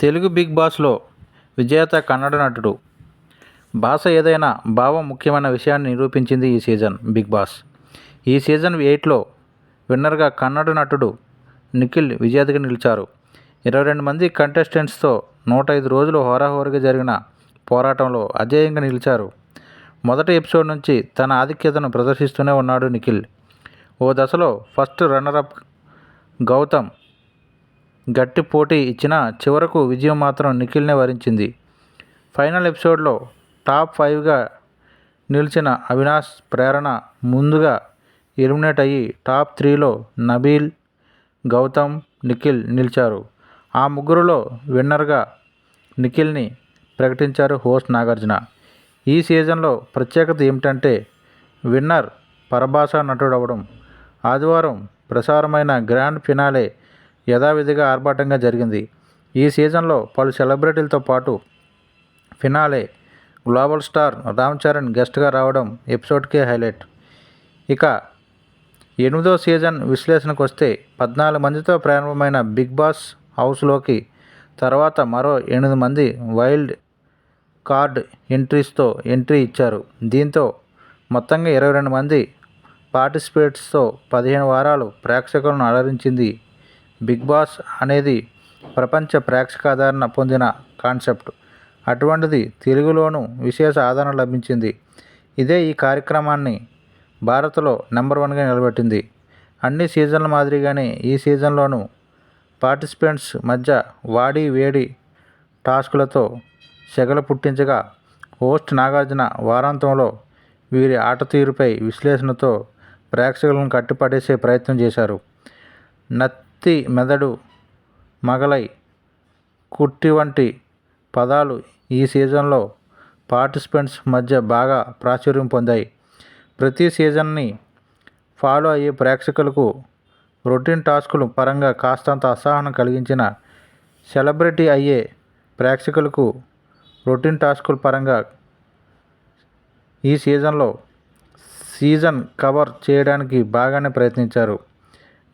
Telugu big బాస్లో విజేత కన్నడ నటుడు. భాష ఏదైనా భావం ముఖ్యమైన విషయాన్ని నిరూపించింది ఈ సీజన్ బిగ్ బాస్. ఈ సీజన్ ఎయిట్లో విన్నర్గా కన్నడ నటుడు నిఖిల్ విజేతగా నిలిచారు. ఇరవై రెండు మంది కంటెస్టెంట్స్తో నూట ఐదు రోజులు హోరాహోరీగా జరిగిన పోరాటంలో అజేయంగా నిలిచారు. మొదటి ఎపిసోడ్ నుంచి తన ఆధిక్యతను ప్రదర్శిస్తూనే ఉన్నాడు నిఖిల్. ఓ దశలో ఫస్ట్ రన్నరప్ గౌతమ్ గట్టి పోటీ ఇచ్చినా చివరకు విజయం మాత్రం నిఖిల్నే వరించింది. ఫైనల్ ఎపిసోడ్లో టాప్ ఫైవ్గా నిలిచిన అవినాష్ ప్రేరణ ముందుగా ఎలిమినేట్ అయ్యి టాప్ త్రీలో నబీల్ గౌతమ్ నిఖిల్ నిలిచారు. ఆ ముగ్గురులో విన్నర్గా నిఖిల్ని ప్రకటించారు హోస్ట్ నాగార్జున. ఈ సీజన్లో ప్రత్యేకత ఏమిటంటే విన్నర్ పరభాష నటుడవడం. ఆదివారం ప్రసారమైన గ్రాండ్ ఫినాలే యథావిధిగా ఆర్భాటంగా జరిగింది. ఈ సీజన్లో పలు సెలబ్రిటీలతో పాటు finale global star Ram Charan గెస్ట్గా రావడం ఎపిసోడ్కే హైలైట్. ఇక ఎనిమిదో సీజన్ విశ్లేషణకు వస్తే పద్నాలుగు మందితో ప్రారంభమైన బిగ్ బాస్ హౌస్లోకి తర్వాత మరో ఎనిమిది మంది వైల్డ్ కార్డ్ ఎంట్రీస్తో ఎంట్రీ ఇచ్చారు. దీంతో మొత్తంగా ఇరవై రెండు మంది పార్టిసిపేట్స్తో పదిహేను వారాలు ప్రేక్షకులను అలరించింది బిగ్ బాస్ అనేది ప్రపంచ ప్రేక్షకాదరణ పొందిన కాన్సెప్ట్. అటువంటిది తెలుగులోనూ విశేష ఆదరణ లభించింది. ఇదే ఈ కార్యక్రమాన్ని భారత్లో నెంబర్ వన్గా నిలబెట్టింది. అన్ని సీజన్ల మాదిరిగానే ఈ సీజన్లోనూ పార్టిసిపెంట్స్ మధ్య వాడి వేడి టాస్కులతో సెగలు పుట్టించగా హోస్ట్ నాగార్జున వారాంతంలో వీరి ఆట తీరుపై విశ్లేషణతో ప్రేక్షకులను కట్టిపడేసే ప్రయత్నం చేశారు. నత్ నత్తి మెదడు మగలై కుట్టి వంటి పదాలు ఈ సీజన్లో పార్టిసిపెంట్స్ మధ్య బాగా ప్రాచుర్యం పొందాయి. ప్రతి సీజన్ని ఫాలో అయ్యే ప్రేక్షకులకు రొటీన్ టాస్కులు పరంగా కాస్తంత అసహనం కలిగించిన సెలబ్రిటీ అయ్యే ప్రేక్షకులకు రొటీన్ టాస్కుల పరంగా ఈ సీజన్లో సీజన్ కవర్ చేయడానికి బాగానే ప్రయత్నించారు.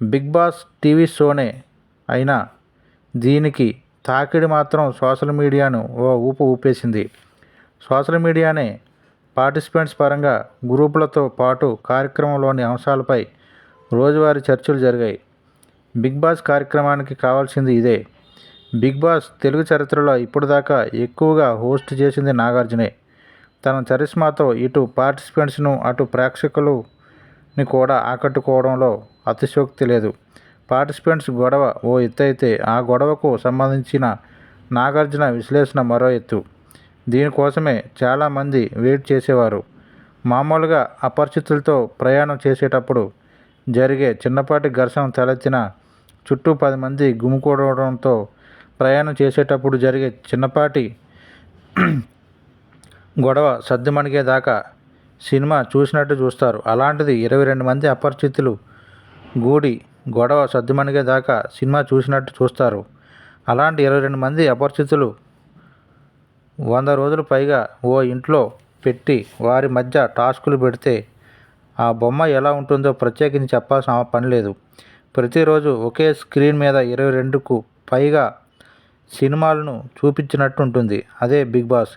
బిగ్ బాస్ టీవీ షోనే అయినా దీనికి తాకిడి మాత్రం సోషల్ మీడియాను ఓ ఊపు ఊపేసింది. సోషల్ మీడియానే పార్టిసిపెంట్స్ పరంగా గ్రూపులతో పాటు కార్యక్రమంలోని అంశాలపై రోజువారీ చర్చలు జరిగాయి. బిగ్ బాస్ కార్యక్రమానికి కావాల్సింది ఇదే. బిగ్ బాస్ తెలుగు చరిత్రలో ఇప్పటిదాకా ఎక్కువగా హోస్ట్ చేసింది నాగార్జునే. తన చరిస్మాతో ఇటు పార్టిసిపెంట్స్ను అటు ప్రేక్షకులు ని కూడా ఆకట్టుకోవడంలో అతిశయోక్తి లేదు. పార్టిసిపెంట్స్ గొడవ ఓ ఎత్తు అయితే ఆ గొడవకు సంబంధించిన నాగార్జున విశ్లేషణ మరో ఎత్తు. దీనికోసమే చాలామంది వెయిట్ చేసేవారు. మామూలుగా అపరిచితులతో ప్రయాణం చేసేటప్పుడు జరిగే చిన్నపాటి ఘర్షణ తలెత్తిన చుట్టూ పది మంది గుమికూడడంతో ప్రయాణం చేసేటప్పుడు జరిగే చిన్నపాటి గొడవ సద్దుమణిగేదాకా సినిమా చూసినట్టు చూస్తారు. అలాంటిది ఇరవై రెండు మంది అపరిచితులు గూడి గొడవ సద్దుమణిగేదాకా సినిమా చూసినట్టు చూస్తారు. అలాంటి ఇరవై రెండు మంది అపరిచితులు వంద రోజులు పైగా ఓ ఇంట్లో పెట్టి వారి మధ్య టాస్కులు పెడితే ఆ బొమ్మ ఎలా ఉంటుందో ప్రత్యేకించి చెప్పాల్సిన పని లేదు. ప్రతిరోజు ఒకే స్క్రీన్ మీద ఇరవై రెండుకు పైగా సినిమాలను చూపించినట్టు ఉంటుంది. అదే బిగ్ బాస్.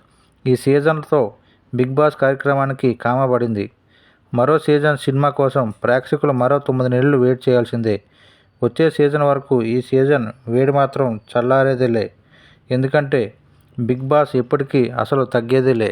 ఈ సీజన్తో బిగ్ బాస్ కార్యక్రమానికి కామబడింది మరో సీజన్ సినిమా కోసం ప్రేక్షకులు మరో తొమ్మిది నెలలు వెయిట్ చేయాల్సిందే. వచ్చే సీజన్ వరకు ఈ సీజన్ వేడి మాత్రం చల్లారేదిలే. ఎందుకంటే బిగ్ బాస్ ఎప్పటికీ అసలు తగ్గేదిలే.